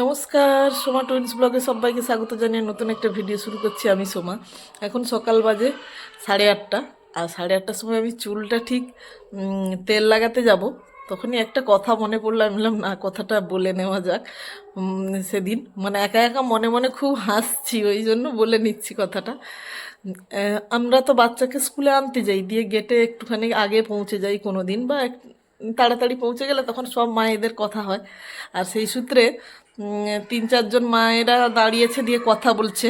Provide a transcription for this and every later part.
নমস্কার, সোমা টুইন্স ব্লগে সবাইকে স্বাগত জানিয়ে নতুন একটা ভিডিও শুরু করছি আমি সোমা। এখন সকাল বাজে সাড়ে আটটা, আর সাড়ে আটটার সময় আমি চুলটা ঠিক তেল লাগাতে যাব। তখনই একটা কথা মনে পড়ল, আমি বললাম, না, কথাটা বলে নেওয়া যাক। সেদিন মানে একা একা মনে মনে খুব হাসছি, ওই জন্য বলে নিচ্ছি কথাটা। আমরা তো বাচ্চাকে স্কুলে আনতে যাই, দিয়ে গেটে একটুখানি আগে পৌঁছে যাই কোনো দিন বা তাড়াতাড়ি পৌঁছে গেলে তখন সব মায়েদের কথা হয়। আর সেই সূত্রে তিন চারজন মায়েরা দাঁড়িয়েছে দিয়ে কথা বলছে।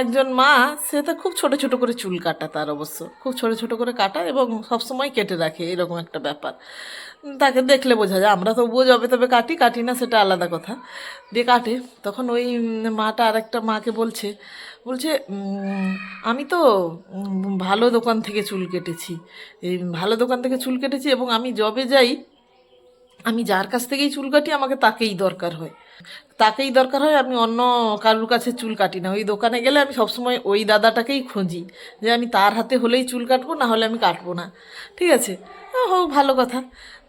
একজন মা, সে তো খুব ছোট ছোট করে চুল কাটা তার অবশ্য। খুব ছোট ছোট করে কাটা এবং সবসময় কেটে রাখে, এরকম একটা ব্যাপার। তাকে দেখলে বোঝা যায়, আমরা তবুও যবে তবে কাটি কাটি না, সেটা আলাদা কথা। দিয়ে কাটে। তখন ওই মাটা আর একটা মাকে বলছে বলছে আমি তো ভালো দোকান থেকে চুল কেটেছি। এই ভালো দোকান থেকে চুল কেটেছি এবং আমি জবে যাই, আমি যার কাছ থেকেই চুল কাটি, আমাকে তাকেই দরকার হয়। তাকেই দরকার হয় আমি অন্য কারুর কাছে চুল কাটি না। ওই দোকানে গেলে আমি সবসময় ওই দাদাটাকেই খুঁজি যে আমি তার হাতে হলেই চুল কাটবো, না হলে আমি কাটবো না। ঠিক আছে? হোক, ভালো কথা।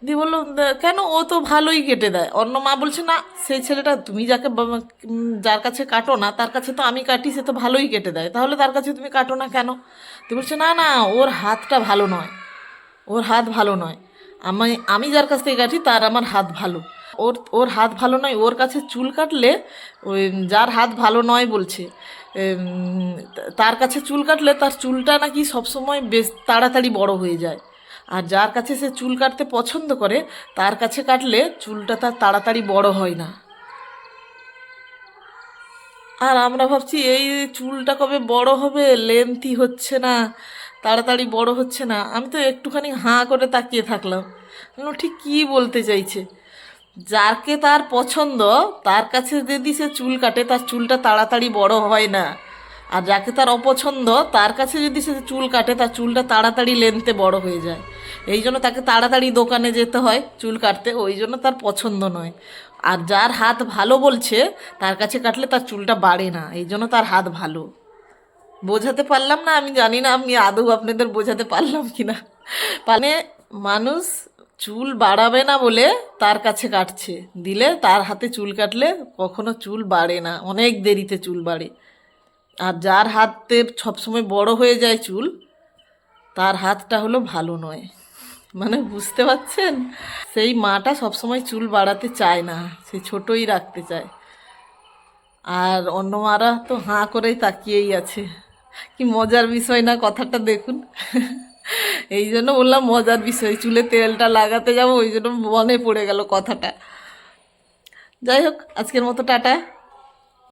দিয়ে বলল কেন? ও তো ভালোই কেটে দেয়। অন্য মা বলছে, না, সেই ছেলেটা তুমি যাকে যার কাছে কাটো না, তার কাছে তো আমি কাটি, সে তো ভালোই কেটে দেয়। তাহলে তার কাছে তুমি কাটো না কেন? তুই বলছে, না না, ওর হাতটা ভালো নয়। ওর হাত ভালো নয়। আমি আমি যার কাছ থেকে কাটি, তার আমার হাত ভালো। ওর ওর হাত ভালো নয়, ওর কাছে চুল কাটলে, ওই যার হাত ভালো নয় বলছে তার কাছে চুল কাটলে তার চুলটা নাকি সবসময় বেশ তাড়াতাড়ি বড় হয়ে যায়। আর যার কাছে সে চুল কাটতে পছন্দ করে, তার কাছে কাটলে চুলটা তার তাড়াতাড়ি বড় হয় না। আর আমরা ভাবছি, এই চুলটা কবে বড় হবে লেন্থি হচ্ছে না, তাড়াতাড়ি বড় হচ্ছে না। আমি তো একটুখানি হাঁ করে তাকিয়ে থাকলাম। ঠিক কী বলতে চাইছে? যাকে তার পছন্দ, তার কাছে যদি সে চুল কাটে, তার চুলটা তাড়াতাড়ি বড় হয় না। আর যাকে তার অপছন্দ, তার কাছে যদি সে চুল কাটে, তার চুলটা তাড়াতাড়ি লেন্থে বড় হয়ে যায়। এই জন্য তাকে তাড়াতাড়ি দোকানে যেতে হয় চুল কাটতে, ওই জন্য তার পছন্দ নয়। আর যার হাত ভালো বলছে, তার কাছে কাটলে তার চুলটা বাড়ে না, এই জন্য তার হাত ভালো। বোঝাতে পারলাম না, আমি জানি না, আমি আদৌ আপনাদের বোঝাতে পারলাম কি না মানে মানুষ চুল বাড়াবে না বলে তার কাছে কাটছে। দিলে তার হাতে চুল কাটলে কখনো চুল বাড়ে না। অনেক দেরিতে চুল বাড়ে। আর যার হাতে সবসময় বড় হয়ে যায় চুল, তার হাতটা হলো ভালো নয়। মানে বুঝতে পারছেন? সেই মাটা সবসময় চুল বাড়াতে চায় না সে ছোটই রাখতে চায়। আর অন্য মারা তো হাঁ করেই তাকিয়েই আছে। কি মজার বিষয় না কথাটা দেখুন। এই জন্য বললাম মজার বিষয়, চুলে তেলটা লাগাতে যাব, ওই জন্য মনে পড়ে গেল কথাটা। যাই হোক, আজকের মতো টাটা।